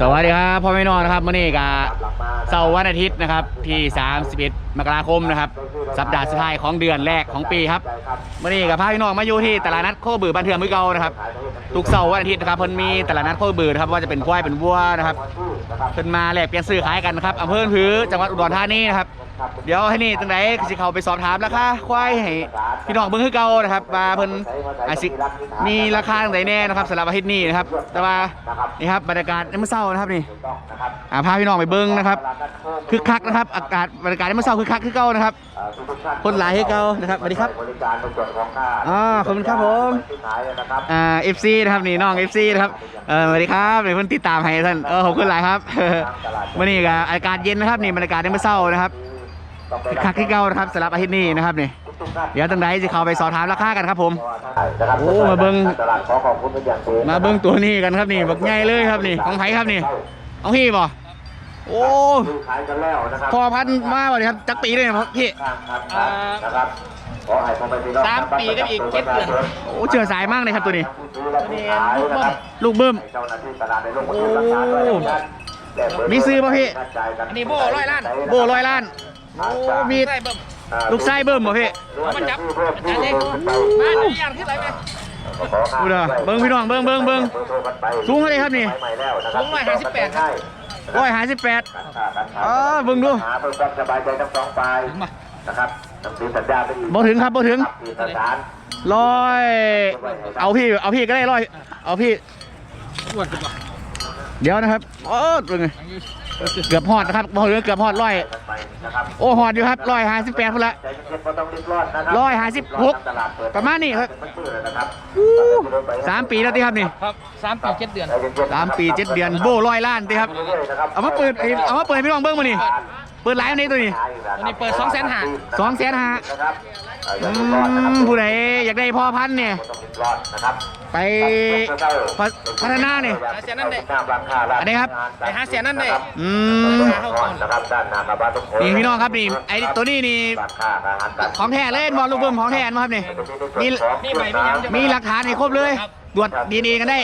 สวัสดีครับพ่อแม่นอนะครับมื่อนี้กับเสาร์วันอาทิตย์นะครับที่ 31 มกราคมนะครับ สัปดาห์สุดท้ายของเดือนแรกของปีครับมื่อนี้กับพาพี่นองมาอยู่ที่ตลาดนัดโคบือบ้านเทือมือเก่านะครับทุกเสาร์วันอาทิตย์นะครับเพิ่นมีตลาดนัดโคบือนะครับว่าจะเป็นควายเป็นวัวนะครับเพิ่นมาแลกเปลี่ยนซื้อขายกันนะครับอำเภอผือจังหวัดอุดรธานีนะครับเดี๋ยวให้นี่ตั้งไหนสิเขาไปสอบถามราคาควายให้พี่น้องเบิ่งคือเก่านะครับว่าเพิ่นอาสิมีราคาตั้งไหนแน่นะครับสำหรับอาทิตย์นี้นะครับ แต่ว่านี่ครับบรรยากาศในมื้อเช้านะครับนี่อ่าพาพี่น้องไปเบิ้งนะครับคึกคักนะครับ อากาศบรรยากาศในเมื่อเช้าคึกคักคือเก่านะครับ คนหลายให้เก่านะครับสวัสดีครับของค่าอ่าขอบคุณครับผมอ่าเอฟซีนะครับนี่น้องเอฟซีนะครับเออสวัสดีครับเดี๋ยวเพิ่นติดตามให้ท่านเออขอบคุณหลายครับวันนี้ก็อากาศเย็นนะครับนี่บรรยากาศในเมื่อเช้านะครับ คึกคักคือเก่านะครับสำหรับอาทิตย์นี้นะครับนี่เดี๋ยวตั้งใดจะเข้าไปสอบถามราคากันครับผมนะครับโอ้มาเบิ่งตลาดขอขอบคุณเป็นอย่างสูงมาเบิ้งตัวนี้กันครับนี่บักใหญ่เลยครับนี่ของไผครับนี่ของพี่บ่โอ้ซื้อขายกันแล้วนะครับพอพันธุ์มาบ่ดิครับจักปีเลยครับพี่ครับครับนะครับขอให้พ่อแม่พี่น้องสามปีกับอีกเจ็ดเดือนโอ้เชื่อสายมากเลยครับตัวนี้ผู้ซื้อและผู้ขายนะครับลูกเบิ้มให้เจ้าหน้าที่ตลาดในโลกประเทศรักษาด้วยนะครับแต่เบร์มีซื้อป่ะพี่อันนี้โบ้ร้อยล้านโบร้อยล้าน โอ้มีใส่เบิ่มลูกไส้เบิ้มบ่พี่เอามันจับอาจารย์เล็กมาดูอย่างที่ไหนไหมดูเด้อเบิ้งพี่น้องเบิ้งเบิ้งเบิ้งสูงเท่าไหร่ครับนี่สูงร้อยห้าสิบแปดครับร้อยห้าสิบแปดอ๋อเบิ่งดูหาเพื่อความสบายใจทั้งสองฝ่ายนะครับหนังสือสัญญาเป็นอีกบ่ถึงครับบ่ถึงเอกสารร้อยเอาพี่เอาพี่ก็ได้ร้อยเอาพี่อ้วนจังวะเดี๋ยวนะครับโอ้เป็นไง เกือบหอดนะครับบ่เหลือเกือบหอดร้อยกันไปนะครับโอ้หอดอยู่ครับร้อยห้าสิบแปดพุ่นละใจเย็นๆบ่ต้องรีบร้อนนะครัร้อยห้าสิบหกตลาดเปิดประมาณนี้ครับเป็นชื่อเลยนะครับอู้สามปีแล้วที่ครับนี่ครับสามปีเจ็ดเดือนใจเย็นๆสามปีเจ็ดเดือนโบร้อยล้านที่ครับเรื่อยๆนะครับเอามาเปิดให้เอามาเปิดให้พี่น้องเบิ้งมานี่เปิดไลฟ์วันนี้ตัวนี้วันนี้เปิด250,000สองแสนห้านะครับเอ่อออืย่ารีบร้ อนนะครับมผู้ใดอยากได้พ่อพันธุ์เนี่ยบ่ต้องรีบร้อนนะครับไปพัพัฒนาเนี่ย หาเสียนั่นได้อันนี้ครับ ไปหาเสียนั่นได้อืมนะครับด้านหน้ามาบ้านทุกคนนี่พี่น้องครับนี่ไอ้ตัวนี้นี่ร้านค้าอาหารการของแท้เล่นบอลลูกเบิ้มของแท้มาครับนี่มีนี่ใหม่ไม่ยังจะมีหลักฐานให้ครบเลยตรวจดีเอกันได้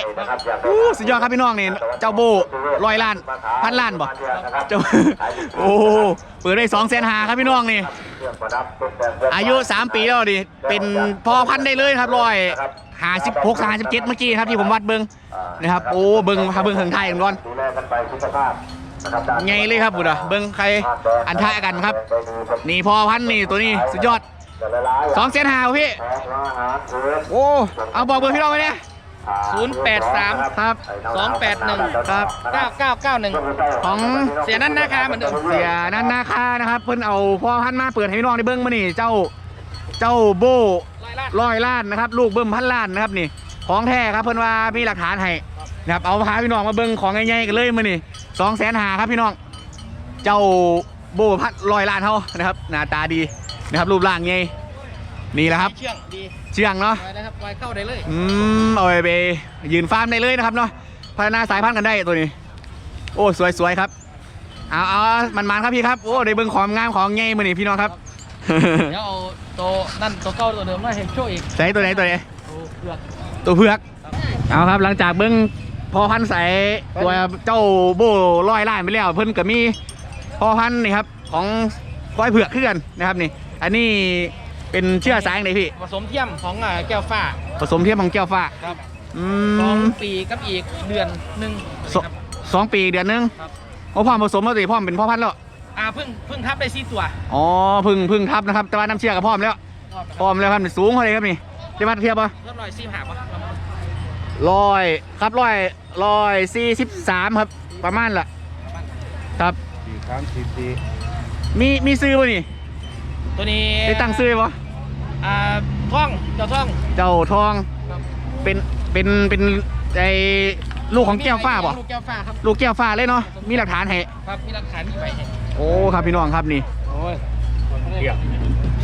อู้สุดยอดครับพี่น้องนี่เจ้าโบร้อยล้านพันล้านบ่เจ้าโอ้เปิดได้สองแสนหาครับพี่น้องนี่ อายุ 3 ปีแล้วดิ เป็นพ่อพันธุ์ได้เลยครับร้อยหาสิบหกหาสิบเจ็ดเมื่อกี้ครับที่ผมวัดเบิ้งนะครับ โอ้เบิ้งพาเบิ้งถึงไทยกันก่อนดูแลกันไปสุขภาพนะครับด้านไงเลยครับบุตรเบิ้งใครอันทะกันครับ นี่พ่อพันธุ์นี่ตัวนี้สุดยอดสองแสนหาพี่ โอ้ เอาบอกเบอร์พี่น้องไว้เนี่ย 083 ครับ 281 ครับ 9991 ของเสียนั่นนะคะเหมือนเดิมเสียนันนาคานะครับ เพิ่นเอาพ่อพันธุ์มาเปิดให้พี่น้องได้เบิ้งมานี่เจ้าเจ้าโบร้อยล้านร้อยล้านนะครับ ลูกเบิ้มพันล้านนะครับนี่ ของแท้ครับเพิ่นว่ามีหลักฐานให้นะครับเอาพาพี่น้องมาเบิ้งของใหญ่ๆกันเลยมื้อนี่สองแสนหาครับพี่น้อง เจ้าโบพันร้อยล้านเฮานะครับหน้าตาดีนะครับรูปร่างใหญ่นี่แหละครับเชื่องดีเชื่องเนาะไว้นะครับไว้เข้าได้เลยอืมเอาไปยืนฟาร์มได้เลยนะครับเนาะพัฒนาสายพันธุ์กันได้ตัวนี้ โอ้สวยๆครับเอาเอามันมันๆครับพี่ครับโอ้ได้เบิ้งของงามของใหญ่มื้อนี่พี่น้องครับเดี๋ยวเอาตัวนั่นตัวเก่าตัวเดิมมาให้โชว์อีกใส่ตัวไหนตัวไหนตัวเผือกตัวเผือกเอาครับหลังจากเบิ้งพอพันธุ์ใส่ตัวเจ้าโบร้อยล้านไปแล้วเพิ่นก็มีพอพันธุ์นี่ครับของก้อยเผือกขึ้นกันนะครับนี่ อันนี้ เป็นเชื่อสายไหนพี่ ผสมเทียมของอ่าแก้วฟ้าผสมเทียมของแก้วฟ้าครับอืสองมปีกับอีกเดือนหนึ่งสองสองปีเดือนหนึงครับ โอ้พ่อผสมแล้วสิพ่อเป็นพ่อพันธุ์แล้ว อ่าเพิ่งเพิ่งทับได้สี่ตัวอ๋อพึ่งพึ่งทับนะครับ แต่ว่าน้ำเชื่อกับพร้อมแล้ว รอบนะพร้อมแล้วครับนี่สูงเท่าไหรครับนี่จะมาเทียบป่ะเรียบร้อยสี่หาปะร้อยครับร้อยร้อยสี่สิบสามครับ ประมาณละครับ สี่ครั้งสี่ปีมีมีซื้อป่ะนี่ ตัวนี้ได้ตั้งซื้อป่ะอ่าท่องเจ้าท่อง เจ้าทองครับ เป็นเป็นเป็นไอลูกของแก้วฟ้าป่ะลูกแก้วฟ้าครับลูกแก้วฟ้าเลยเนาะมีหลักฐานให้ครับมีหลักฐานมีใบให้โอ้ครับพี่น้องครับนี่ โอ้ย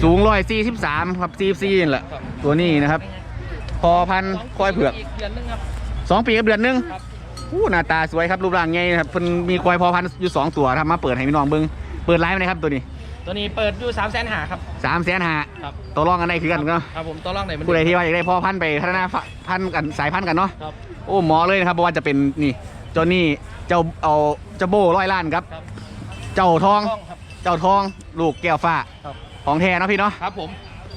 สูงร้อยสี่สิบสามครับสี่สี่นี่แหละครับ ตัวนี้นะครับ พอพันธุ์คอยเผือกอีกเดือนหนึงครับสองปีกับเดือนหนึงครับอู้หน้าตาสวยครับรูปร่างไงนะครับเพิ่นมีควายพอพันธุ์อยู่สองตัวครับมาเปิดให้พี่น้องเบิ่งเปิดไลฟ์ไหมครับตัวนี้ ตัวนี้เปิดอยู่สามแสนหาครับ สามแสนห้าครับ ตัวรองกันได้คือกันเนาะครับผมตัวร่องไหนมันผู้ใดที่ว่าอยากได้พ่อพันธุ์ไปพัฒนาพันธุ์กันสายพันธุ์กันเนาะครับ โอ้หมอเลยนะครับเพราะว่าจะเป็นนี่เจ้านี่เจ้าเอาเจ้าโบร้อยล้านครับ ครับ เจ้าทองต้องครับ เจ้าทองลูกแก้วฟ้าครับ ของแท้เนาะพี่เนาะครับผม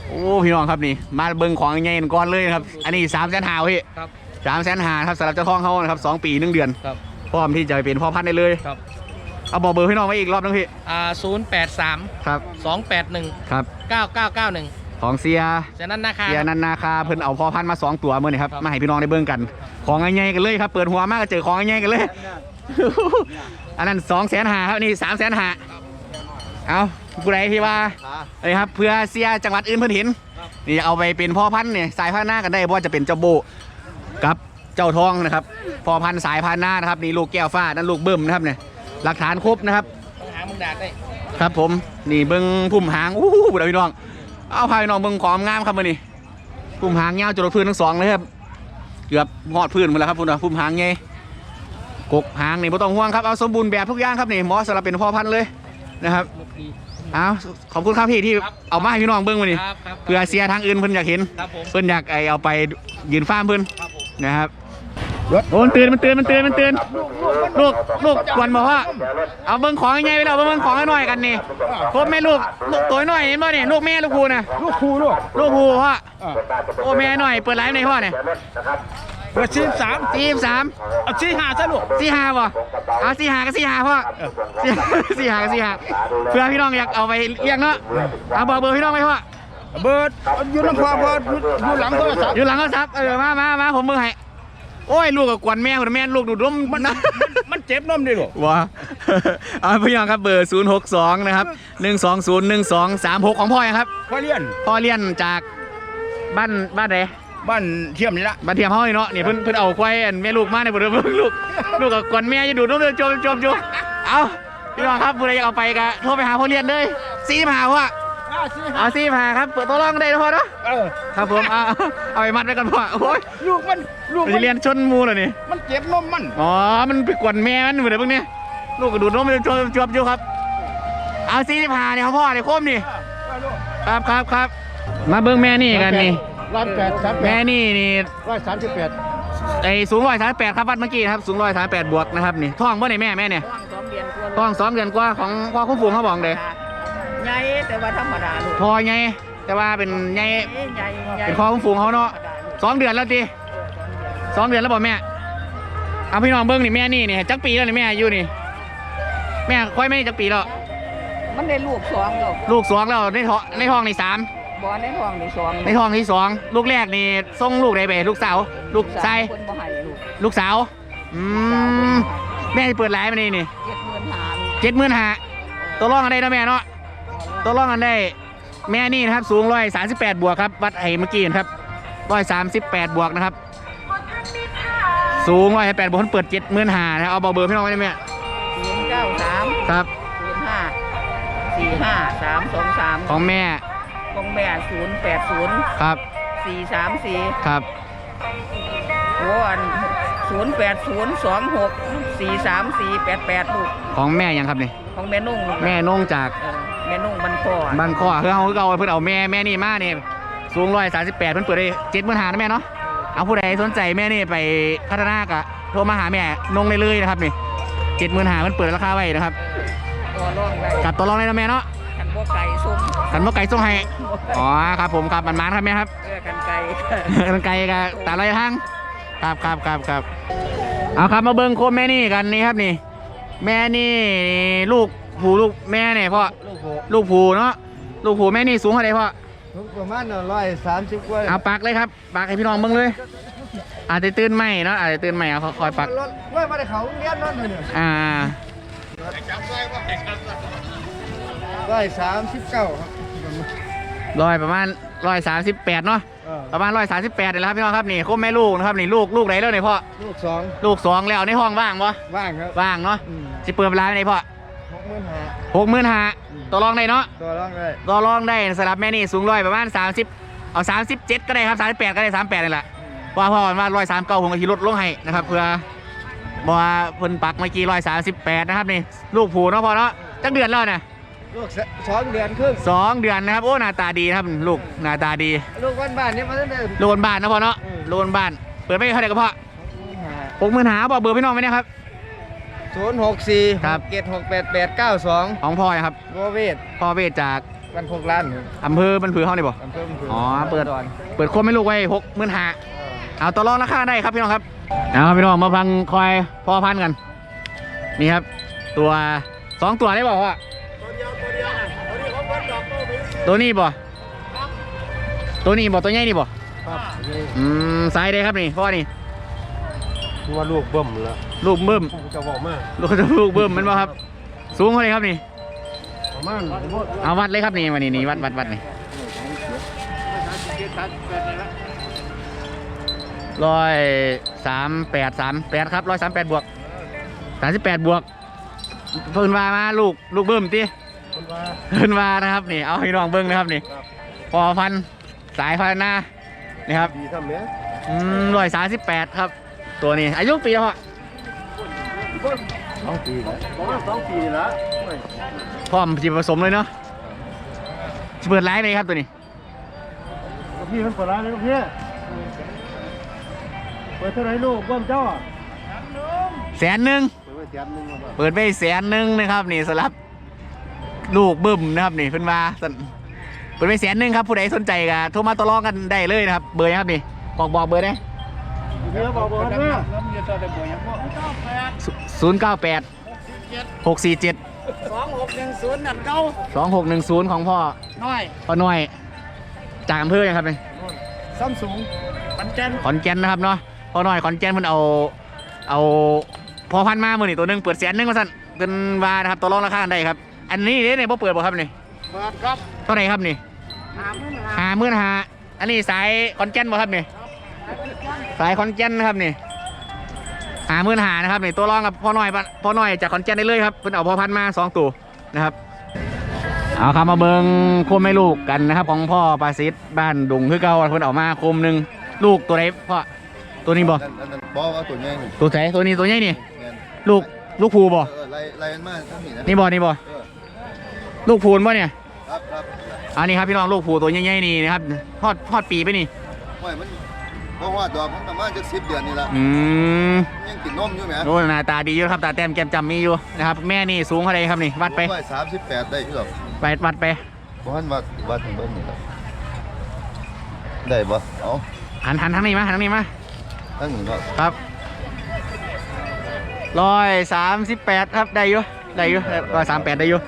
โอ้พี่น้องครับนี่ มาเบิ่งของใหญ่ๆก่อนเลยนะครับอันนี้สามแสนหาพี่ครับ สามแสนหาครับสำหรับเจ้าทองเขานะครับสองปีหนึ่งเดือน ครับ พร้อมที่จะไปเป็นพ่อพันธุ์ได้เลย ครับ เอาบอกเบอร์พี่น้องไว้อีกรอบนึงพี่อ่าศูนย์แปดสามครับสองแปดหนึ่งครับเก้าเก้าเก้าหนึ่งของเสียฉะนั้นนะคะเสียนันนาคาเพิ่นเอาพ่อพันธุ์มาสองตัวเมื่อนี่ครับครับมาให้พี่น้องได้เบิ่งกัน ของใหญ่ๆกันเลยครับเปิดหัวมากก็เจอของใหญ่ๆกันเลย อันนั้นสองแสนหาครับอันนี่สามแสนหาเอาผู้ใดที่ว่าเอ้ยครับเพื่อเสียจังหวัดอื่นเพิ่นเห็นนี่เอาไปเป็นพ่อพันธุ์เนี่ยสายพันธุ์หน้ากันได้เพราะว่าจะเป็นเจ้าโบกับเจ้าทองนะครับพ่อพันธุ์สายพันธุ์หน้านะครับนี่ลูกแก้วฟ้านั่นลูกเบิ่มนะครับเนี่ย หลักฐานครบนะครับต้องหามึงดาดได้ครับผมนี่เบิ้งพุ่มหางอู้หูเดี๋ยวพี่น้อง เอาพาพี่น้องเบิ้งของงามครับมือนี่พุ่มหางยาวจนพื้นทั้งสองเลยครับเกือบหอดพื้นหมดแล้วครับคุณพุ่มหางไงกกหางนี่ไม่ต้องห่วงครับเอาสมบูรณ์แบบทุกอย่างครับนี่เหมอสำหรับเป็นพ่อพันธุ์เลยนะครับลูกดีเอาขอบคุณครับพี่ที่ครับเอามาให้พี่น้องเบิ้งมานี่ครับครับเพื่อเสียทางอื่นเพิ่นอยากเห็นครับผมเพิ่นอยากไอเอาไปยืนฟาร์มเพิ่นครับผมนะครับ โอ้มันตื่นมันตื่นมันตื่นมันตื่นลูกลูกกวนบอกว่าเอาเบิ้งของยังไงไปแล้วเบิ้งของให้หน่อยกันนี่ครบแม่ลูกลูกตัวน้อยเห็นป่ะนี่ลูกแม่ลูกครูนะลูกครูลูกลูกครูพ่อโอ้แม่หน่อยเปิดไลฟ์ในอยพ่อเนี่ยเปิดซีสามสี่สามเอาซีห้าซะลูกสี่ห้าป่ะเอาสี่ห้าก็สี่ห้าพ่อสี่สี่ห้าก็สี่ห้าเพื่อพี่น้องอยากเอาไปเลี้ยงเนาะเอาเบอร์เบอร์พี่น้องไหมพ่อเบิร์ดอยู่น้ำพอพออยู่อยู่หลังโทรศัพท์อยู่หลังเขาซับเออมามามาผมเบอร์ให้ โอ้ยลูกกับกวนแม่คนแม่ลูกดูดนมมันนะมันเจ็บนมดิลูกว้าเอาพี่น้องครับเบอร์ 062 นะครับ 120 1236 ของพ่อยังครับพ่อเลี้ยนพ่อเลี้ยนจากบ้านบ้านไหนบ้านเทียมนี่ละบ้านเทียมห้อยเนาะนี่เพิ่นเพิ่นเอาควายอันแม่ลูกมาในบ่ได้เบิ่งลูกลูกกับกวนแม่จะดูดนมจมจมจมเอาพี่น้องครับผู้ใดอยากเอาไปก็โทรไปหาพ่อเลี้ยนเลยซีมาหาพ่อ เอาซีมาหาครับเปิดตัวรองได้นะพ่อเนาะเออครับผมเอาเอาเอาไปมัดไว้กันพ่อโอ้ยลูกมันลูกมันมัจะนเรียนชนหมูเหรอนี่มันเจ็บนมมันอ๋อมันไปกวนแม่มันเหมือนเดิมพวกนี้ลูกกระดูดนมมันจวบจวบอยู่ครับ เอาซีที่พาเนี่ยครับพ่อเนี่ยโคมนี่ครับครับครับมาเบิ้งแม่นี่กันนี่ร้อยแปดสามแปแม่ดนี่นี่ร้อยสามสิบแปดไอสูงร้อยสามแปดครับวัดเมื่อกี้ครับสูงร้อยสามแปดบวกนะครับนี่ท้องบ่เนี่ยแม่แม่เนี่ยสองเดือนกว่าท้องสองเดือนกว่าของพ่อคุ้มฟูงเขาบอกเด้ ใหญ่แต่ว่าธรรมดาลูกพอไงแต่ว่าเป็นไงใหญ่ใหญ่เป็นพ่อคุ้มฟูงเขาเนาะสองเดือนแล้วตีสองเดือนแล้วบอกแม่เอาพี่น้องเบิ้งนี่แม่นี่นี่จักปีแล้วนี่แม่อายู่นี่ แม่ค่อยไม่จักปีแล้วมันได้ลูกสองลูกลูกสองแล้วในท้องในท้องนี่สามบอลในท้องได้สองในท้องที่สองลูกแรกนี่ส่งลูกใดไปลูกสาว ลูกชายคนบ่ให้ลูกลูกสาวอืมแม่สิเปิดร้านมานี่นี่เจ็ดหมื่นหาลูกเจ็ดหมื่นหาตัวร่องกันได้เนาะแม่เนาะ ตัวร่องกันได้ แม่นี่นะครับ สูงร้อยสามสิบแปดบวกครับ วัดไอ้เมื่อกี้นะครับร้อยสามสิบแปดบวกนะครับ สูงร้อยแปดบวกเพิ่นเปิดเจ็ดหมื่นหานะครับเอาเบอร์เบอร์พี่น้องไว้ได้ไหมศูนย์เก้าสามครับศูนย์ห้าสี่ห้าสามสองสามของแม่ของแม่ศูนย์แปดศูนย์ครับสี่สามสี่ครับโอ้อันศูนย์แปดศูนย์สองหกสี่สามสี่แปดแปดลูกของแม่ยังครับนี่ของแม่นุ่งลูกแม่นงจาก เออ แม่นุ่งบันคอบ้านข้อคือเอาคือเอาเพิ่นเอาแม่แม่นี่มาเนี่ยสูงร้อยสามสิบแปดเพิ่นเปิดได้เจ็ดหมื่นหานะแม่เนาะเอาผู้ใดสนใจแม่นี่ไปพัฒนากะโทรมาหาแม่นงได้เลยนะครับนี่เจ็ดหมื่นหาเพิ่นเปิดราคาไว้นะครับตัวร่องได้กัดตัวรองได้นะแม่เนาะกันพวกไก่ซุ้มกันบ่ไก่ส่งให้อ๋อครับผมครับมันมานครับแม่ครับเออกันไก่กันไก่กับตาลายทางครับครับครับครับเอาครับมาเบิ่งโคมแม่นี่กันนี่ครับนี่ แม่นี่ลูกผูลูกแม่เนี่ยพ่อลู กโหลูกผูเนาะลูกผูแม่นี่สูงเท่าไหร่พ่อลูกประมาณร้อยสามสิบกว่าเอาปักเลยครับปักให้พี่น้องเบิ่งเลย อาจจะตื่นใหม่เนาะอาจจะตื่นใหม่เอาคอยปักรถว่ามาได้เขาเลี้ยนนั่นเลยเนี่ยอ่าร้อยสามสิบเก้าครับร้อยประมาณร้อยสามสิบแปดเนาะเออประมาณร้อยสามสิบแปดเลยครับพี่น้องครับนี่โคมแม่ลูกนะครับนี่ลูกลูกไหนแล้วเนี่ยพ่อลูกสองลูกสองแล้วในห้องว่างปะว่างครับว่างเนาะอืมสิเปิดเวลาไหนพ่อ หกหมื่นห้าหกหมื่นห้าตัวรองได้เนาะตัวร่องได้ตัวรองได้สำหรับแม่นี่สูงร้อยประมาณสามสิบเอาสามสิบเจ็ดก็ได้ครับสามสิบแปดก็ได้สามแปดนี่แหละว่าพ่อว่าร้อยสามเก้าผมก็ขี่รถลงให้นะครับเพื่อบอกว่าเพิ่นปักเมื่อกี้ร้อยสามสิบแปดนะครับนี่ลูกผูเนาะพ่อเนาะจักเดือนแล้วเนี่ยลูกสองเดือนครึ่งสองเดือนนะครับโอ้หน้าตาดีนะครับลูกหน้าตาดีลูกบ้านบ้านๆนี่มาตั้งแต่โลนบ้านนะพ่อเนาะอืม โลนบ้านเปิดไม่เท่าไหร่ก็พ่อหมื่นห้าหกหมื่นหาบอกเบอร์พี่น้องไว้นะครับ ศศูนย์หกสี่ครับเจ็ดหกแปดแปดเก้าสองของพ่อนะครับ บัวเวทพ่อเวทจากวันพกล้านอำเภอบันผือเฮานี่บ่ อำเภอมันผือ๋อเปิดดอนเปิดโคมไม่ลูกไว้หกหมื่นห้าเอาต่อรองราคาได้ครับพี่น้องครับเอาครับพี่น้องมาฟังคอยพ่อพันธุ์กัน นี่ครับ ตัวสองตัวได้บอกว่าตัวนี้บ่ตัวนี้บ่ตัวใหญ่นี่บ่ครับอืมสายได้ครับนี่พ่อนี่ ว่าลูกเบิ่มแล้วลูกเบิ่มจะบอกมาลูกลูกเบิ่มแมันบ่ครับ สูงเท่าไหร่ครับนี่ประมาณเอาวัดเลยครับนี่มานี่นี่วัดวัดวัดนี่ร้อยสามแปดสามแปดครับร้อยสามแปดบวกสามสิบแปดบวกเพิ่นว่ามาลูกลูกเบิ่มติคนว่าเพิ่นว่านะครับนี่เอาให้น้องเบิ่งนะครับนี่พอพันธุ์สายพันธุ์หน้านี่ครับดีทำเนี้ยอืมร้อยสามสิบแปดครับ ตัวนี้อายุปีแล้วพ่อสองปีประมาณสองปีนี่ละพร้อมจิผสมเลยเนาะสิเปิดไลฟ์เลยครับตัวนี้ลูกพี่มันเปิดร้านเลยลูกพี่เปิดเท่าไหรลูกเบิ่มเจ้าอะแสนหนึ่งเปิดไว้แสนหนึงครับเปิดไปแสนหนึ่งนะครับนี่สำหรับลูกบึ้มนะครับนี่เพิ่นว่าสั่นเปิดไปแสนหนึ่งครับผู้ใดสนใจก็โทรมาต่อรองกันได้เลยนะครับ เบอร์นะครับนี่บอกบอกเบอร์ได้เดี๋ยวบอกบอกนะศูนย์เก้าแปดหกสี่เจ็ดสองหกหนึ่งศูนย์นั่นเก้าสองหกหนึ่งศูนย์ของพ่อน้อยพ่อหน่วยจากอำเภอยังครับนี่ซัมซุงปันแก่นขอนแก่นนะครับเนาะพ่อหน่อยขอนแก่นเพิ่นเอาเอาพอพันธุ์มาเมื่อนี่ตัวหนึงเปิดแสนหนึ่งมาสั่นเป็นว่านะครับต่อรองราคากันได้ครับ อันนี้เนี่ยเนี่ยบ่เปิดบ่ครับนี่เปิดครับเท่าไหร่ครับนี่หาเงินหาหาหมื่นหาอันนี้สายคอนแก่นบ่ครับนี่ สายคอนแก่นนะครับนี่หาหมื่นหานะครับนี่ตัวรองกับพ่อน้อยปะพ่อน้อยจากคอนแก่นได้เลยครับเพิ่นเอาพ่อพันธุ์มาสองตัวนะครับเอาครับมาเบิงโคมไม่ลูกกันนะครับ ของพ่อปาซิดบ้านดุงคือเก่าเพิ่นเอามาโคมหนึ่งลูกตัวไหนพ่อตัวนี้บ่นั่นนั่นนั่นบอกว่าตัวใหญ่นี่ตัวไหนตัวนี้ตัวใหญ่นี่แม่นลูกลูกภูบ่เออไล่ไล่มันมาทั้งนี้นะนี่บ่นี่บ่เออลูกภูนบ่เนี่ยครับครับอันนี้ครับพี่น้องลูกภูตัวใหญ่ๆนี่นะครับทอดทอดปีไปนี่โอ้ยมัน บอกว่าดอกมันประมาณจะสิบเดือนนี่ละอืมยังกินนมอยู่ไหมโอ้หน้าตาดีอยู่ครับตาแต้มแก้มจำมีอยู่นะครับแม่นี่สูงเท่าไรครับนี่วัดไปสามสิบแปดได้ที่หรอกไปวัดไปเพราะฉะนั้นวัดวัดถึงเบิ้งนี่ละได้ปะเอาหันหันทางนี้มาหันทางนี้มาทั้งนี้เนาะครับร้อยสามสิบแปดครับได้อยู่ได้อยู่ร้อยสามแปดได้อยู่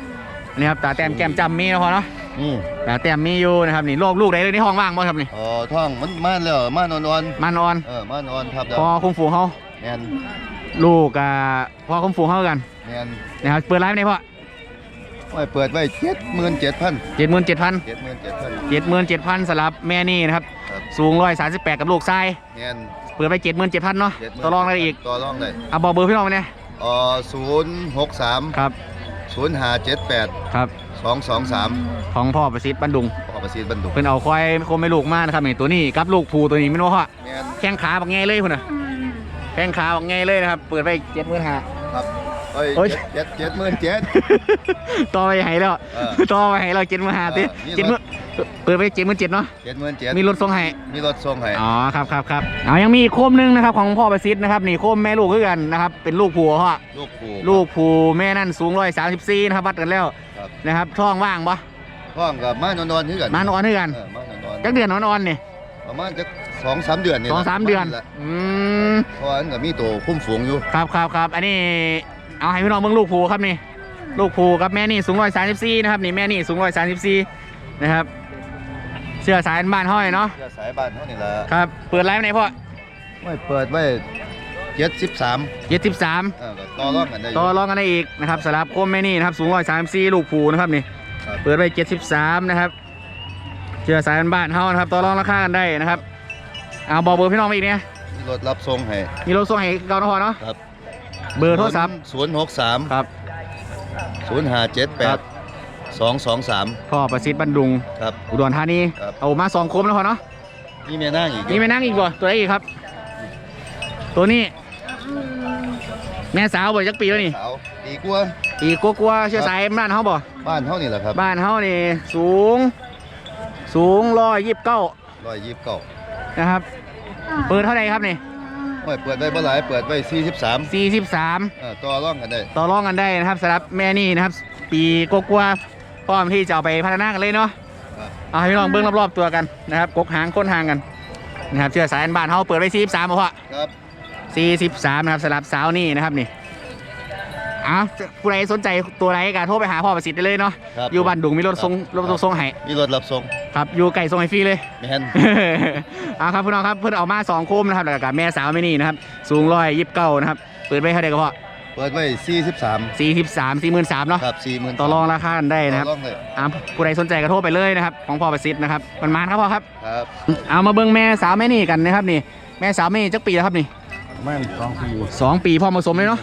นี่ครับตาแต้มแก้มจำมีนะพอเนาะ นี่ตาแต้มมีอยู่นะครับนี่ลูกลูกใดเลยนี่ห้องว่างบ่ครับนี่อ๋อท้องมันม่านแล้วม่านนอนมานอนๆเออม่านนอนทับพอคุมฝูงเขาแมนลูกอ่าพอคุมฝูงเขากันแมนนะครับเปิดไลฟ์ไหนพ่อโอ้ยเปิดไว้เจ็ดหมื่นเจ็ดพันเจ็ดหมื่นเจ็ดพันเจ็ดหมื่นเจ็ดพันเจ็ดหมื่นเจ็ดพันสำหรับแม่นี่นะครับครับสูงร้อยสามสิบแปดกับลูกทรายแมนเปิดไปเจ็ดหมื่นเจ็ดพันเนาะ70,000ต่อรองได้อีกต่อรองได้เอาบอกเบอร์พี่น้องไปเนี่ยอ๋อศูนย์หกสามครับศูนย์ห้าเจ็ดแปดครับ สองสองสามของพ่อประสิทธิ์บันดุงพอประสิทธิ์บรรดุเพิ่นเอาควายโคมไม่ลูกมานะครับนี่ตัวนี้กับลูกผูตัวนี้ไม่รู้ว่าแมนแข้งขาบักแง่เลยพุ่นน่ะแข้งขาบักแง่เลยนะครับเปิดไปเจ็ดหมื่นห้า ครับเอ้ยโอ้ย เจ็ดเจ็ดหมื่นเจ็ด ต่อไปให้แล้วเออต่อไปให้เราเจ็ดหมื่นห้าติเออนี่เจ็ดหมื่นเปิดไปเจ็ดหมื่นเจ็ดเนาะเจ็ดหมื่นเจ็ดมีรถส่งให้ มีรถส่งให้อ๋อครับครับครับเอายังมีอีกโคมหนึงนะครับของพ่อประสิทธิ์นะครับนี่โคมแม่ลูกคือกันนะครับเป็นลูกผูพ่อลูกผูลูกผูแม่นั่นสูงร้อยสามสิบสี่นะครับวัดกันแล้ว ครับนะครับท้องว่างปะพร้อมกับมานอนนอนๆคือกันมานอนคือกันเออมานอนนอนจักเดือนนอนๆนี่ประมาณจะสองสามเดือนนี่สองสามเดือนแหละอืมเพราะอันก็มีตัวคุ้มฝูงอยู่ครับครับครับอันนี้เอาให้พี่น้องเบิ่งลูกผูครับนี่ลูกผูกับแม่นี่สูงร้อยสามสิบสี่นะครับนี่แม่นี่สูงร้อยสามสิบสี่นะครับ เสื้อสายบ้านห้อยเนาะเสื้อสายบ้านเท่านี่ละครับ เปิดไลฟ์ไหนพ่อไม่เปิดไว้ เจ็ดสิบสามเจ็ดสิบสามเออก็ต่อรองกันได้อยู่ต่อรองกันได้อีกนะครับสำหรับโคมแม่นี่นะครับสูงร้อยสามสิบสี่ลูกผูนะครับนี่ครับเปิดไว้เจ็ดสิบสามนะครับเสื้อสายบ้านเฮานะครับต่อรองราคากันได้นะครับเอาบอกเบอร์พี่น้องมาอีกเนี่ยมีรถรับส่งให้มีรถส่งให้เกาหนครเนาะครับเบอร์โทรศัพท์ศูนย์หกสามครับศูนย์ห้าเจ็ดแปครัดบสองสองสามพ่อประสิทธิ์บันดุง ครับ อุดรธานีครับ เอามาสองโคมแล้วพอเนาะนี่เมียนั่งอีกนี่ไม่นั่งอีกบ่ตัวไหนอีกครับ ตัวนี้ แม่สาวบ่จักปีแล้วนี่ สาวดีกว่าปีกลัวาๆเชื้อสายบ้านเฮาบ่ บ้านเท่านี่แหละครับบ้านเฮานี่สูง สูงร้อยยี่สิบเก้าร้อยยี่สิบเก้านะครับ เปิดเท่าไหร่ครับนี่ไไม่เปิดไว้บ่หลายเปิดไว้43 43เออต่อรองกันได้ต่อรองกันได้นะครับสำหรับแม่นี่นะครับ ปีกกว่าๆพร้อมที่จะเอาไปพัฒนากันเลยเนาะครับเอาให้พี่น้องเบิ้งรอบๆตัวกันนะครับกกหางก้นหางกันนะครับเชื่อสายอันบ้านเขาเปิดไว้43บ่พ่อครับ 43นะครับสำหรับสาวนี่นะครับนี่เอาผู้ใดสนใจตัวไหนก็โทรไปหาพ่อประสิทธิ์ได้เลยเนาะครับ อยู่บ้านดุงมีรถส่งรถส่งให้มีรถรับส่งครับอยู่ไก่ส่งให้ฟรีเลย แม่น เอาครับพี่น้องครับเพิ่นเอามาสองโคมนะครับแล้วก็แม่สาวไม่นี่นะครับสูงร้อยยิบเก้านะครับเปิดไว้เท่าไหร่ก็พอเปิดไว้43 สี่สิบสามสี่หมื่นสามเนาะครับ40,000ต่อรองราคากันได้นะครับต่อรองเลยอ่าผู้ใดสนใจก็โทรไปเลยนะครับของพ่อประสิทธิ์นะครับมันมานครับพ่อครับ ครับ เอามาเบิ่งแม่สาวแม่นี่กันนะครับนี่ แม่สาวแม่นี่จักปีแล้วครับนี่ แม่นสองปีสองปีพ่อผสมเลยเนาะ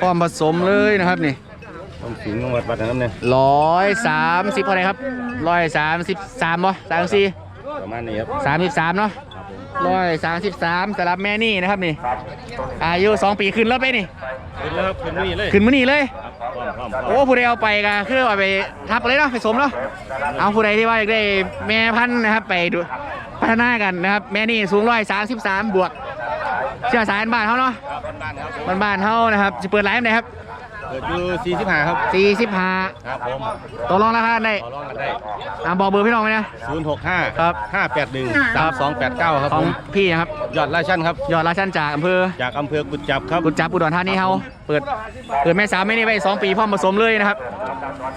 พ่อผสมเลยนะครับนี่ต้องสิงห์จังหวัดปัตตานีเนี่ยร้อยสามสิบเท่าไหร่ครับร้อยสามสิบสามบ่สามสี่ประมาณนี้ครับสามสิบสามเนาะร้อยสามสิบสามสำหรับแม่นี่นะครับนี่อายุสองปีขึ้นแล้วไปนี่ ขึ้นแล้วครับขึ้นนี่เลยขึ้นมื้อนี้เลย พร้อมพร้อมโอ้ผู้ใดเอาไปก็คือเอาไปทับเลยเนาะไปสมเนาะเอาผู้ใดที่ว่าอยากได้แม่พันธุ์นะครับไปดูพัฒนากันนะครับ แม่นี่สูงร้อยสามสิบสามบวก เชื่อสายบ้านเขาเนาะบ้านๆครับผมบ้านบ้านเขานะครับจะเปิดไลฟ์ไหนครับเปิดอยู่45ครับสี่สิบห้าครับผมต่อรองราคาได้ต่อรองกันได้อ่าบอกเบอร์พี่น้องไหมนะ 065 ครับ 581 3289 ครับขผองมพี่นะครับยอดราชันครับ ยอดราชันจากอำเภอจากอำเภอกุดจับครับ กุดจับอุดรธานีเขาเปิดเปิดแม่สาวไม่นี่ไว้สองปีพร้อมผสมเลยนะครับ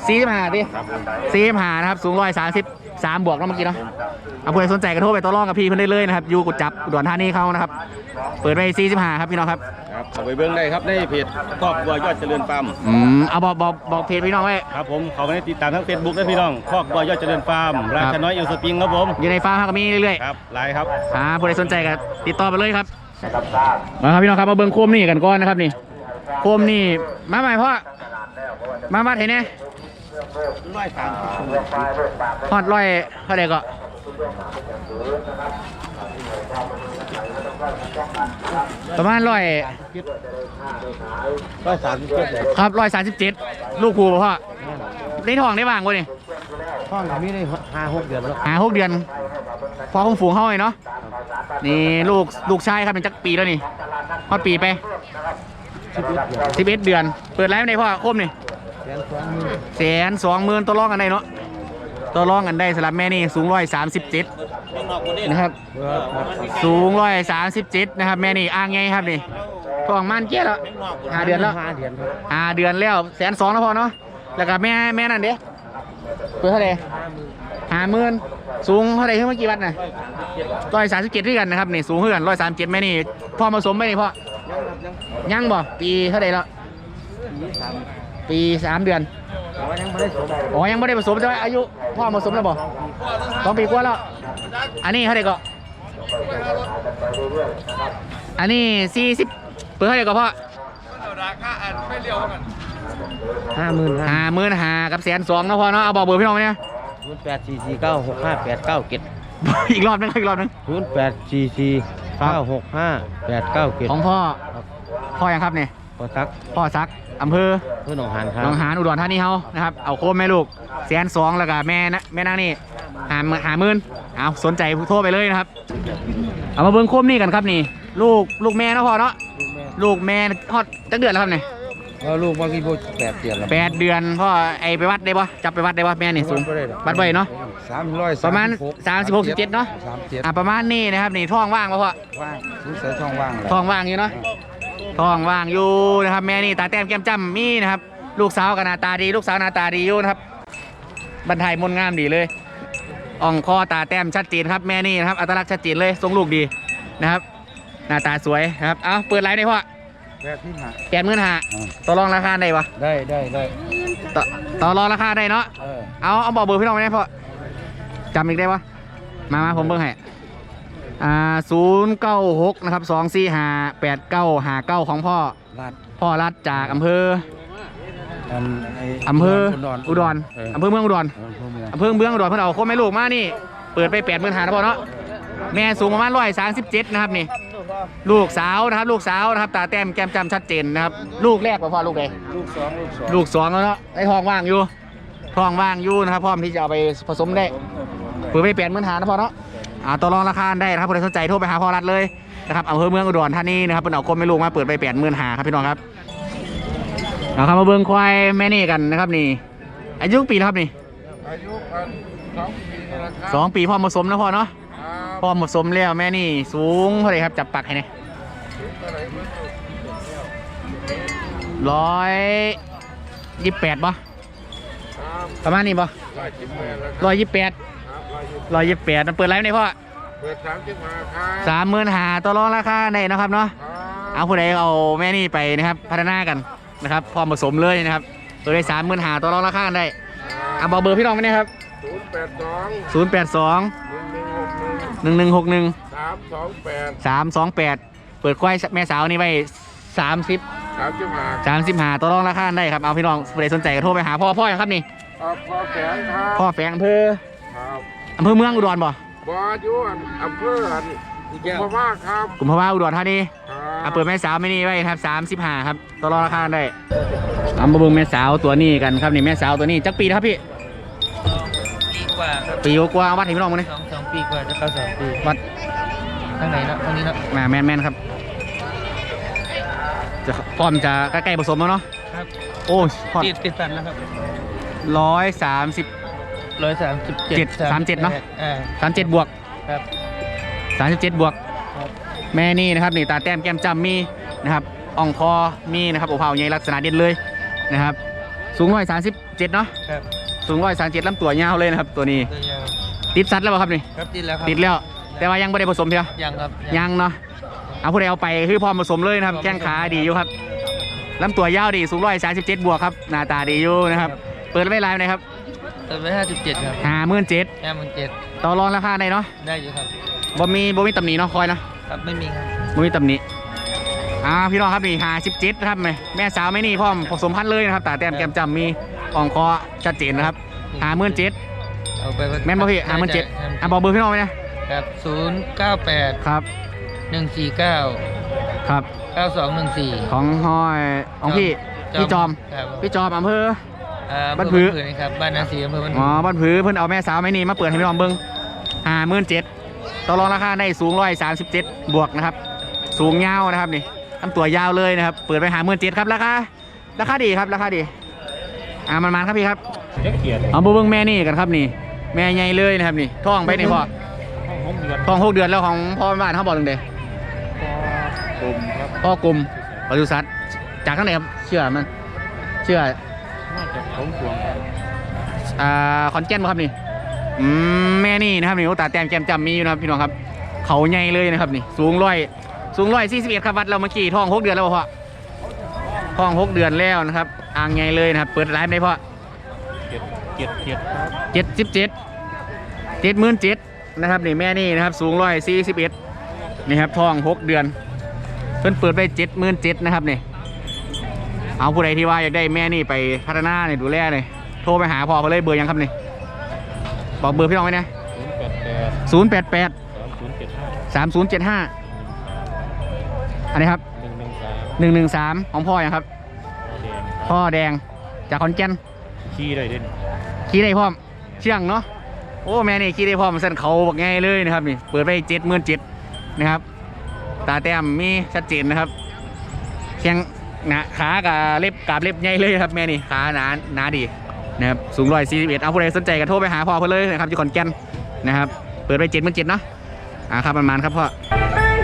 สี่สิบห้าดิครับผมสี่สิบห้านะครับสูงร้อยสามสิบ สามบวกแล้วเมื่อกี้เนาะเอาผู้ใดสนใจก็โทรไปต่อรองกับพี่เพิ่นได้เลยนะครับอยู่กุดจับอุดรธานีเขานะครับ เปิดไว้สี่สิบห้าครับพี่น้องครับครับเข้าไปเบิ่งได้ครับในเพจครอบครัวยอดเจริญฟาร์มอืมเอาบอกบอกบอกเพจพี่น้องไว้ครับผมเขาไปติดตามทั้ง Facebook และพี่น้องครอบครัวยอดเจริญฟาร์มราชน้อยเอลสปริงครับผมอยู่ในฟาร์มเขาก็มีเรื่อยครับไลน์ครับๆอ่าผู้ใดสนใจก็ติดต่อไปเลยครับนะครับทราบมาครับพี่น้องครับมาเบิ้งโคมนี่กันก่อนนะครับนี่โคมนี่มาใหม่พ่อมาบัดเห็นไหม ร้อยสามเรื่องไฟเรื่องปากฮอดร้อยเท่าไหร่ก็ประมาณร้อยร้อยสามสิบเจ็ดเลยครับร้อยสามสิบเจ็ดลูกครูบ่พ่อได้ทองได้บ้างวะนี่ห้องมีได้ห้าหกเดือนแล้วหาหกเดือนพอคงฝูงเข้าเลยเนาะนี่ลูกลูกชายครับเป็นจักปีแล้วนี่ฮอดปีไปสิบเอ็ดเดือน เปิดไลฟ์ในพ่อโคมนี่ แสนสองหมื่นแสนสองหมื่นตัวรองกันได้เนาะตัวรองกันได้สำหรับแม่นี่สูงร้อยสามสิบเจ็ดนะครับสูงร้อยสามสิบเจ็ดนะครับ แม่นี่อ้างไงครับนี่ทองมันเกี้ยแล้วหาเดือนแล้วหาเดือนแล้วแสนสองแล้วพอเนาะแล้วก็แม่แม่นั่นเด้เปิดเท่าไหร่หาหมื่นสูงเท่าไหร่เมื่อกี่วัดน่ะร้อยสามสิบเจ็ดที่กันนะครับนี่สูงขึ้นกันร้อยสามเจ็ดแม่นี่พ่อผสมไหมนี่พ่อยังบ่ปีเท่าไหร่แล้ว ปีสามเดือนแต่ว่ายังไม่ได้สมอ๋อ ยังไม่ได้ผสมแต่ว่าอายุพ่อผสมแล้วบ่สองปีกว่าแล้ว อันนี้เท่าไหร่ก็ อันนี้สี่สิบเปิดเท่าไหร่ก็พ่อห้าหมื่นห้าห้าหมื่นห้ากับแสนสองเนาะพ่อเนาะ เอาบอกเบอร์พี่น้องไหมเนี่ยศูนย์แปดสี่สี่เก้าหกห้าแปดเก้าเจ็ดอีกรอบนึงอีกรอบนึงศูนย์แปดสี่สี่เก้าหกห้าแปดเก้าเจ็ดของพ่อ พ่อยังครับเนี่ยพอซัก พ่อซัก อำเภอเพื่อนหนองหานครัหบนองหานอุดรธานีเฮานะครับเอาโคมแม่ลูกแสนสองแล้วก็แม่นะแม่นางนี่หาหมื่นหาหมื่นเอาสนใจโทรไปเลยนะครับ เอามาเบิ้งโคมนี่กันครับนี่ ลูกลูกแม่เนาะพ่อเนาะลูกแม่ฮอดจักเดือนแล้วครับเนี่ยแล้วลูกว่ากี่พวกแปดเดือนแล้วแปดเดือนพ่อไอไปวัดได้ปะจับไปวัดได้ปะแม่นี่สูงวัดไว้เนาะสามร้อยประมาณ36 17เนอะสามเจ็ดอะประมาณนี้นะครับนี่ท้องว่างปะพ่อว่างซื้อเสือช่องว่างเลยท้องว่างอยู่เนาะ ท้องว่างอยู่นะครับ แม่นี่ตาแต้มแก้มจ้ำมีนะครับ ลูกสาวก็หน้าตาดี ลูกสาวหน้าตาดีอยู่นะครับบรรทายมนต์งามดีเลยอ่องคอตาแต้มชัดเจนครับแม่นี่นะครับอัตลักษณ์ชัดเจนเลยทรงลูกดีนะครับหน้าตาสวยนะครับเอาเปิดไลน์ได้พ่อแปดที่หาแปดหมื่นห้าต่อรองราคาได้ปะได้ได้ได้ต่อต่อรองราคาได้เนาะเออเอาเอาบอกเบอร์พี่น้องไปได้พ่อจำอีกได้ปะมามาผมเบิ่งให้ อ่าศูนย์เก้าหกนะครับสองสี่ห้าแปดเก้าห้าเก้าของพ่อ ลาดพ่อรัดจากอำเภอ อันไอำเภออุดรอุดรเอออำเภอเมืองอุดรอำเภอเมืองอำเภอเมืองอุดรเพิ่นเอาโคแม่ลูกมานี่ เปิดไปแปดหมื่นหานะพ่อเนาะแม่สูงประมาณร้อยสามสิบเจ็ดนะครับนี่ ลูกสาวนะครับ ลูกสาวนะครับตาแต้มแก้มจำชัดเจนนะครับ ลูกแรกป่ะพ่อลูกใด ลูกสองลูกสองลูกสองแล้วเนาะไอ้ทองว่างอยู่ทองว่างอยู่นะครับพร้อมที่จะเอาไปผสมได้เปิดไปแปดหมื่นหานะพ่อเนาะ อ่าต่อรองราคาได้นะครับผู้ใดสนใจโทรไปหาพ่อรัฐเลยนะครับอำเภอเมืองอุดรธานีนะครับเป็นเอาคมไม่ลูกมาเปิดไปแปดหมื่นหาครับพี่น้องครับเอาครับมาเบิ่งควายแม่นี่กันนะครับนี่ อายุปีแล้วครับนี่อายุกันสองปีนะครัสองปีพ่อผสมนะพ่อเนาะครับพ่อผสมแล้วแม่นี่สูงเท่าไหร่ครับจับปักให้เนี่ยร้อยยี่สิบแปดป่ะประมาณนี้ป่ะร้อยสิบแปดแล้วร้อยยี่สิบแปดค รับร้อยยี่สิบร้อยยี่สิบแปดมันเปิดไลฟ์ได้พ่อเปิดสามสิบห้าครับสามหมื่นหาต่อรองราคาได้นะครับเนาะครับเอาผู้ใดเอาแม่นี่ไปนะครับพัฒนากันนะครับพร้อมผสมเลยนะครับ ตัวได้สามหมื่นหาต่อรองราคากันได้อะบอกเบอร์พี่น้องไปเนี่ยครับศูนย์แปดสองศูนย์แปดสองหนึ่งหนึ่งหกหนึ่งหนึ่งหนึ่งหกหนึ่งสามสองแปดสามสองแปดเปิดควายแม่สาวนี่ไว้สามสิบสามสิบห้าสามสิบหาต่อรองราคาได้ครับเอาพี่น้องผู้ใดสนใจก็โทรไปหาพ่อพ่อยังครับนี่ครับพอแขนครับพ่อแฝงอำเภอครับ อำเภอเมืองอุดรบ่บอยุอันอำเภออันกุมภาวะครับกลุ่มพะว่าอุดรธานีครัอะบเปิดแม่สาวไม่นี่ไว้ครับสามสิบห้าครับต่อรองราคาได้เอามาเบิ่งแม่สาวตัวนี้กันครับนี่แม่สาวตัวนี้จักปีนะครับพี่ปีกว่าครับปีกว่าๆวัดให้พี่น้องมาเนี่ยสองสองปีกว่าจะเข้าสองปีวัดข้างไหนนะข้างนี้นะมาแมนแมนครับ จะพร้อมจะใกล้ๆผสมแล้วเนาะครับโอ้ยพอดติดติดสันแล้วครับร้อยสามสิบ ร้อยสามสิบเจ็เจ็ดดสามเจ็ดเนอะอ่าสามเจ็ดบวกครับสามสิบเจ็ดบวก ครับแม่นี่นะครับนี่ตาแต้มแก้มจำมีนะครับอ่องคอมีนะครับโอเผาใหญ่ลักษณะเด่นเลยนะครับ สูงร้อยสามสิบเจ็ดเนาะครับสูงร้อยสามเจ็ดลำตัวยาวเลยนะครับตัวนี้ตัวยาวติดสัตว์แล้วเปล่าครับนี่ครับติดแล้วครับติดแล้ว แต่ว่ายังไม่ได้ผสมเพียวยังครับยังเนาะเอาผู้ใดเอาไปคือพร้อมผสมเลยนะครับแข้งขาดีอยู่ครับลำตัวยาวดีสูงร้อยสามสิบเจ็ดบวกครับหน้าตาดีอยู่นะครับ เปิดไว้ไลน์นะครับ ตัวไว้ห้าสิบเจ็ดครับห้าหมื่นเจ็ดห้าหมื่นเจ็ดต่อรองราคาได้เนาะได้อยู่ครับบ่มีบ่มีตำหนิเนาะคอยนะครับไม่มีครับบ่มีตำหนิอ่าพี่น้องครับนี่ห้าสิบเจ็ดนะครับแม่แม่สาวไม่นี่พร้อมผสมพันธุ์เลยนะครับตาแต้มแก้มจำมีอ่องคอชัดเจนนะครับห้าหมื่นเจ็ดเอาไปแม่นบ่พี่ห้าหมื่นเจ็ดอะบอกเบอร์พี่น้องไว้นะครับศูนย์เก้าแปดครับหนึ่งสี่เก้าครับเก้าสองหนึ่งสี่ของห้อยของพี่พี่จอมครับพี่จอมอำเภอ อ่าบ้านผือนี่ครับบ้านนาสีอำเภอบ้านอ๋ผืออบ้านผือเพิ่นเอาแม่สาวไม่นี่มาเปิดให้พี่น้องเบิ้งห้าหมื่นเจ็ดต่อรองราคาได้สูงร้อยสามสิบเจ็ดบวกนะครับ สูงยาวนะครับนี่ลำตัวยาวเลยนะครับ เปิดไปหาหมื่นเจ็ดครับราคาราคาดีครับราคาดีอ่ามันมันๆครับพี่ครับเอามาเบิ้งแม่นี่กันครับนี่ แม่ใหญ่เลยนะครับนี่ท้องไปนี่พ่อท้องหกเดือนแล้วของพ่อบ้านเขาบอกตรงเดกลุ่มครับพ่อกลุ่มปศุสัตว์จากข้างไหนครับเชื่อมัน เชื่อน่าจะ ของสวงครับอ่าขอนแก่นบ่ครับนี่อืมแม่นี่นะครับนี่โอ้ตาแต้มแก้มจำมีอยู่นะครับพี่น้องครับ เขาใหญ่เลยนะครับนี่ สูงร้อยสูงร้อยสี่สิบเอ็ดครับวัดเราเมื่อกี้ท้องหกเดือนแล้วบ่พ่อท้องหกเดือนแล้วนะครับอ่างใหญ่เลยนะครับ เปิดร้านได้พ่อเจ็ดเจ็ดเจ็ดเจ็ดสิบเจ็ดเจ็ดหมื่นเจ็ดนะครับนี่แม่นี่นะครับ สูงร้อยสี่สิบเอ็ดนี่ครับท้องหกเดือน เพิ่นเปิดไปเจ็ดหมื่นเจ็ดนะครับนี่ เอาผู้ใดที่ว่าอยากได้แม่นี่ไปพัฒนาเนี่ยดูแลเลยโทรไปหาพ่อเขาเลยเบอร์ยังครับนี่บอกเบอร์พี่น้องไว้นะศูนย์แปดแปดศูนย์แปดแปดสามศูนย์เจ็ดห้าสามศูนย์เจ็ดห้าอันนี้ครับหนึ่งหนึ่งสามหนึ่งหนึ่งสามของพ่อยังครับแดงพ่อแดงจากขอนแก่นขี้ได้เด่นขี่ได้พร้อม เชื่องเนาะโอ้แม่นี่ขี่ได้พร้อมเส้นเขาบักง่ายเลยนะครับนี่เปิดไปเจ็ดหมื่นเจ็ดนะครับ ตาแต้มมีชัดเจนนะครับแข้งห นาขากับเล็บกาบเล็บใหญ่เลยครับแม่นี่ขาหนาหนาดีนะครับสูงร้อยสี่สิบเอ็ดเอาผู้ใดสนใจก็โทรไปหาพ่อเพื่อเลยนะครับที่ขอนแก่นนะครับ เปิดไปเจ็ดมื่นเจ็ดเนาะอ่าครับประมาณครับพ่อ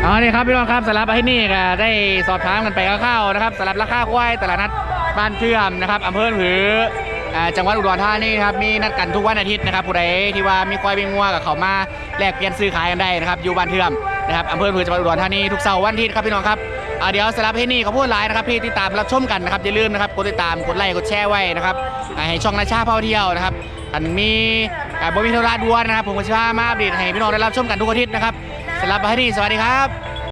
เอาเนี่ยครับพี่น้องครับสำหรับอาที่นี่ก็ได้สอบถามกันไปคร่าวๆนะครับสำหรับราคาควายตลาดนัดบ้านเทื่อมนะครับอำเภอผือจังหวัดอุดรธานีครับมีนัดกันทุกวันอาทิตย์นะครับผู้ใดที่ว่ามีควายมีงัวกับเขามาแลกเปลี่ยนซื้อขายกันได้นะครับอยู่บ้านเทื่อมนะครับอำเภอผือจังหวัดอุดรธานีทุกเสาร์วันอาทิตย์ครับพี่น้องครับ อ่าเดี๋ยวสำหรับที่นี่ขอพูดหลายนะครับพี่ที่ตามรับชมกันนะครับอย่าลืมนะครับกดติดตามกดไลค์กดแชร์ไว้นะครับอ่าให้ช่องนาชาเผ่าเที่ยวนะครับอันมีอ่าบมีโทรทัศน์ด่วนนะครับผมก็จะพามาอัปเดตให้พี่น้องได้รับชมกันทุกอาทิตย์นะครับสำหรับที่นี่สวัสดีครับ